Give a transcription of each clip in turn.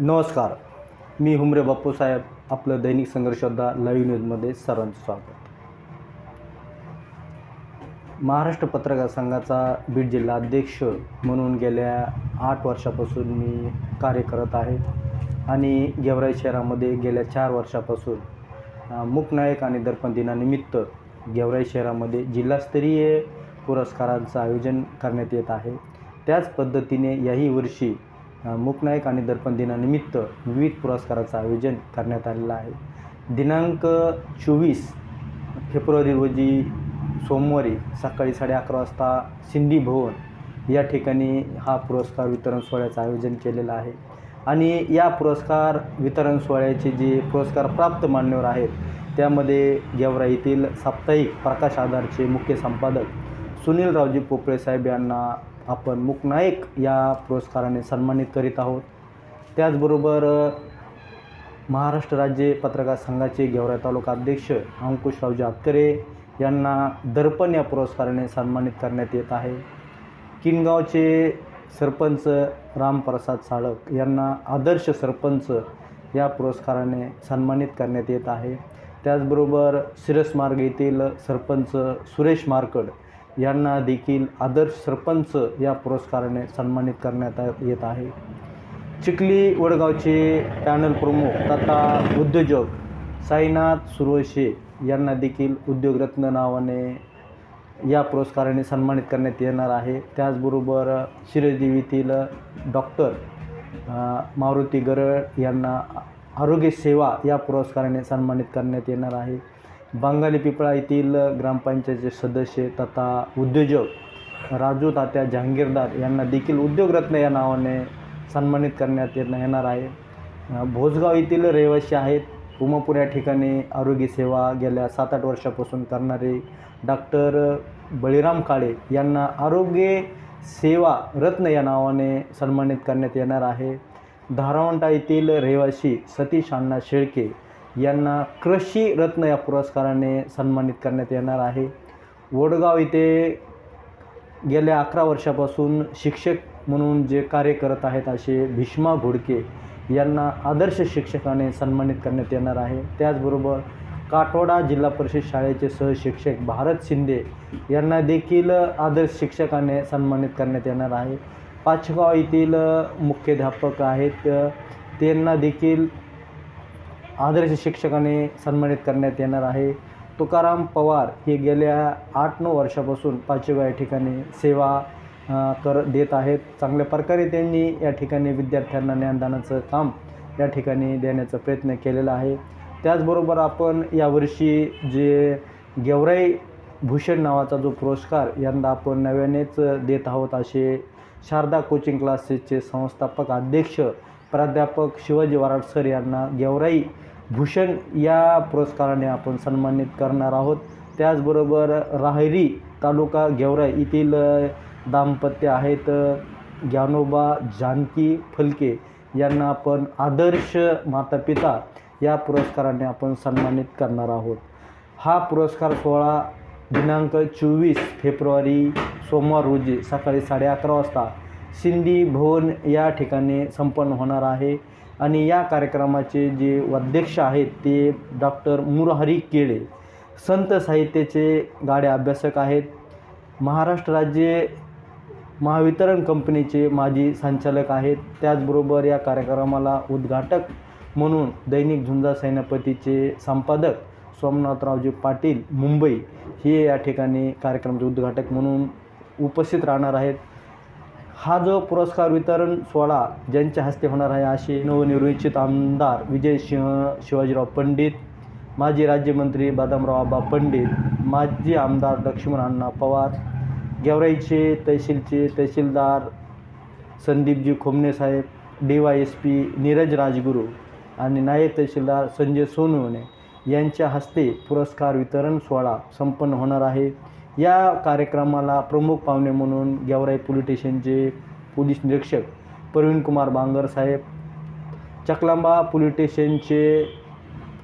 नमस्कार. मी हुमरे बाप्पूसाहेब आपलं दैनिक संघर्षोद्धा लाईव्ह न्यूजमध्ये सर्वांचं स्वागत. महाराष्ट्र पत्रकार संघाचा बीड जिल्हा अध्यक्ष म्हणून गेल्या आठ वर्षापासून मी कार्य करत आहे. आणि गेवराई शहरामध्ये गेल्या चार वर्षापासून मुकनायक आणि दर्पण दिनानिमित्त गेवराई शहरामध्ये जिल्हास्तरीय पुरस्कारांचं आयोजन करण्यात येत आहे. त्याच पद्धतीने याही वर्षी मूकनायक आणि दर्पण दिनानिमित्त विविध पुरस्काराचं आयोजन करण्यात आलेलं आहे. दिनांक चोवीस फेब्रुवारी रोजी सोमवारी सकाळी साडे अकरा वाजता सिंधी भवन या ठिकाणी हा पुरस्कार वितरण सोहळ्याचं आयोजन केलेलं आहे. आणि या पुरस्कार वितरण सोहळ्याचे जे पुरस्कार प्राप्त मान्यवर आहेत त्यामध्ये गेवरा येथील साप्ताहिक प्रकाश आधारचे मुख्य संपादक सुनील रावजी पोपळे साहेब यांना आपण मुकनायक या पुरस्काराने सन्मानित करीत आहोत. त्याचबरोबर महाराष्ट्र राज्य पत्रकार संघाचे गेवरा तालुका अध्यक्ष अंकुशरावजी आतकरे यांना दर्पण या पुरस्काराने सन्मानित करण्यात येत आहे. किनगावचे सरपंच रामप्रसाद साळक यांना आदर्श सरपंच या पुरस्काराने सन्मानित करण्यात येत आहे. त्याचबरोबर सिरसमार्ग येथील सरपंच सुरेश मारकड यांना देखील आदर्श सरपंच या पुरस्काराने सन्मानित करण्यात येत आहे. चिखली वडगावचे पॅनल प्रमुख तथा उद्योजक साईनाथ सुरवशे यांना देखील उद्योगरत्न नावाने या पुरस्काराने सन्मानित करण्यात येणार आहे. त्याचबरोबर शिरदेवीतील डॉक्टर मारुती गरड यांना आरोग्य सेवा या पुरस्काराने सन्मानित करण्यात येणार आहे. बंगाली पिपळा येथील ग्रामपंचायतीचे सदस्य तथा उद्योजक राजू तात्या जहांगीरदार यांना देखील उद्योगरत्न या नावाने सन्मानित करण्यात येणार आहे. भोजगाव येथील रहिवासी आहेत. उमापूर या ठिकाणी आरोग्यसेवा गेल्या सात आठ वर्षापासून करणारे डॉक्टर बळीराम काळे यांना आरोग्य सेवा रत्न या नावाने सन्मानित करण्यात येणार आहे. धारावंटा येथील रहिवासी सतीश अण्णा शेळके यांना कृषी रत्न या पुरस्काराने सन्मानित करण्यात येणार आहे. वडगाव येथे गेल्या अकरा वर्षापासून शिक्षक म्हणून जे कार्य करत आहेत असे भीष्मा घोडके यांना आदर्श शिक्षकाने सन्मानित करण्यात येणार आहे. त्याचबरोबर काटोडा जिल्हा परिषद शाळेचे सहशिक्षक भारत शिंदे यांना देखील आदर्श शिक्षकाने सन्मानित करण्यात येणार आहे. पाचगाव येथील मुख्याध्यापक आहेत. त्यांना देखील आदर्श शिक्षकाने सन्मानित करण्यात येणार आहे. तुकाराम पवार हे गेल्या आठ नऊ वर्षापासून पाचव्या या ठिकाणी सेवा कर देत आहेत. चांगल्या प्रकारे त्यांनी या ठिकाणी विद्यार्थ्यांना ज्ञानदानाचं काम या ठिकाणी देण्याचा प्रयत्न केलेला आहे. त्याचबरोबर आपण यावर्षी जे गेवराई भूषण नावाचा जो पुरस्कार यंदा आपण नव्यानेच देत आहोत असे शारदा कोचिंग क्लासेसचे संस्थापक अध्यक्ष प्राध्यापक शिवाजी वराड सर यांना गेवराई भूषण या पुरस्काराने आपण सन्मानित करणार आहोत. त्याचबरोबर राहेरी तालुका गेवरा येथील दाम्पत्य आहेत ज्ञानोबा जानकी फलके यांना आपण आदर्श मातापिता या पुरस्काराने आपण सन्मानित करणार आहोत. हा पुरस्कार सोहळा दिनांक चोवीस फेब्रुवारी सोमवार रोजी सकाळी साडे अकरा वाजता सिंधी भवन या ठिकाणी संपन्न होणार आहे. आणि या कार्यक्रमाचे जे अध्यक्ष आहेत ते डॉक्टर मुरहरी केळे. संत साहित्याचे गाडे अभ्यासक आहेत. महाराष्ट्र राज्य महावितरण कंपनीचे माजी संचालक आहेत. त्याचबरोबर या कार्यक्रमाला उद्घाटक म्हणून दैनिक झुंजा सेनापतीचे संपादक सोमनाथरावजी पाटील मुंबई हे या ठिकाणी कार्यक्रमाचे उद्घाटक म्हणून उपस्थित राहणार आहेत. हा जो पुरस्कार वितरण सोहळा ज्यांच्या हस्ते होणार आहे असे नवनिर्वाचित आमदार विजयसिंह शिवाजीराव पंडित माजी राज्यमंत्री बदामराव आबा पंडित माजी आमदार लक्ष्मण अण्णा पवार गेवराईचे तहसीलचे तहसीलदार संदीपजी खोमणे साहेब D Y S P Neeraj Rajguru आणि नायब तहसीलदार संजय सोनवणे यांच्या हस्ते पुरस्कार वितरण सोहळा संपन्न होणार आहे. या कार्यक्रमाला प्रमुख पाहुणे म्हणून गेवराई पोलीस स्टेशनचे पोलीस निरीक्षक प्रवीण कुमार बांगर साहेब चकलांबा पोलीस स्टेशनचे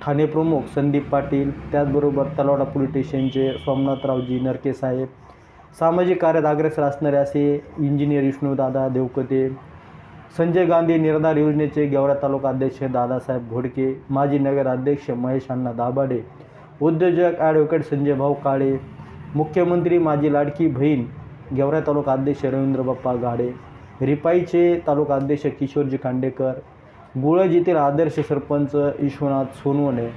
ठाणे प्रमुख संदीप पाटील त्याचबरोबर तलवाडा पोलीस स्टेशनचे सोमनाथरावजी नरके साहेब सामाजिक कार्यात अग्रेसर असणारे असे इंजिनियर विष्णूदादा देवकते संजय गांधी निर्धार योजनेचे गेवरा तालुका अध्यक्ष दादासाहेब घोडके माजी नगराध्यक्ष महेश अण्णा दाभाडे उद्योजक ॲडव्होकेट संजय भाऊ काळे मुख्यमंत्री माझी लाडकी बहीण गेवरा तालुका अध्यक्ष रवींद्र बाप्पा गाडे रिपाईचे तालुका अध्यक्ष किशोरजी खांडेकर गुळज येथील आदर्श सरपंच विश्वनाथ सोनवणे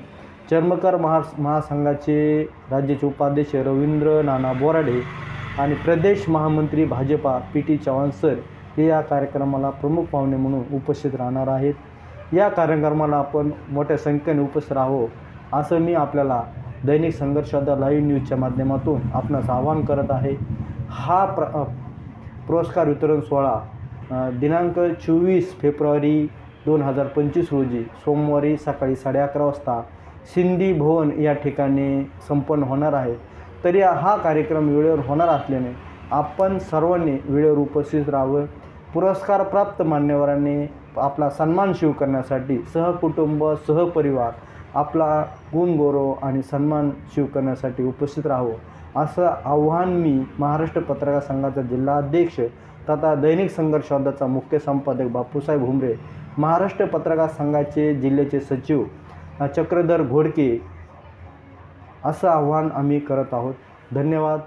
चर्मकार महा महासंघाचे राज्याचे उपाध्यक्ष रवींद्र नाना बोराडे आणि प्रदेश महामंत्री Bhajpa P T Chavan sir हे या कार्यक्रमाला प्रमुख पाहुणे म्हणून उपस्थित राहणार आहेत. या कार्यक्रमाला आपण मोठ्या संख्येने उपस्थित राहावं असं मी आपल्याला दैनिक संघर्षाचा लाईव्ह न्यूजच्या माध्यमातून आपणास आवाहन करत आहे. हा प्र पुरस्कार वितरण सोहळा दिनांक चोवीस फेब्रुवारी दोन हजार पंचवीस रोजी सोमवारी सकाळी साडे अकरा वाजता सिंधी भवन या ठिकाणी संपन्न होणार आहे. तरी हा कार्यक्रम वेळेवर होणार असल्याने आपण सर्वांनी वेळेवर उपस्थित राहावं. पुरस्कार प्राप्त मान्यवरांनी आपला सन्मान शिव करण्यासाठी सहकुटुंब सहपरिवार आपला गुणगौरव आणि सन्मान शिव करण्यासाठी उपस्थित राहावं असं आव्हान मी महाराष्ट्र पत्रकार संघाचा जिल्हाध्यक्ष तथा दैनिक संघर्ष शोधाचा मुख्य संपादक बापूसाहेब हुमरे महाराष्ट्र पत्रकार संघाचे जिल्ह्याचे सचिव चक्रधर घोडके असं आव्हान आम्ही करत आहोत. धन्यवाद.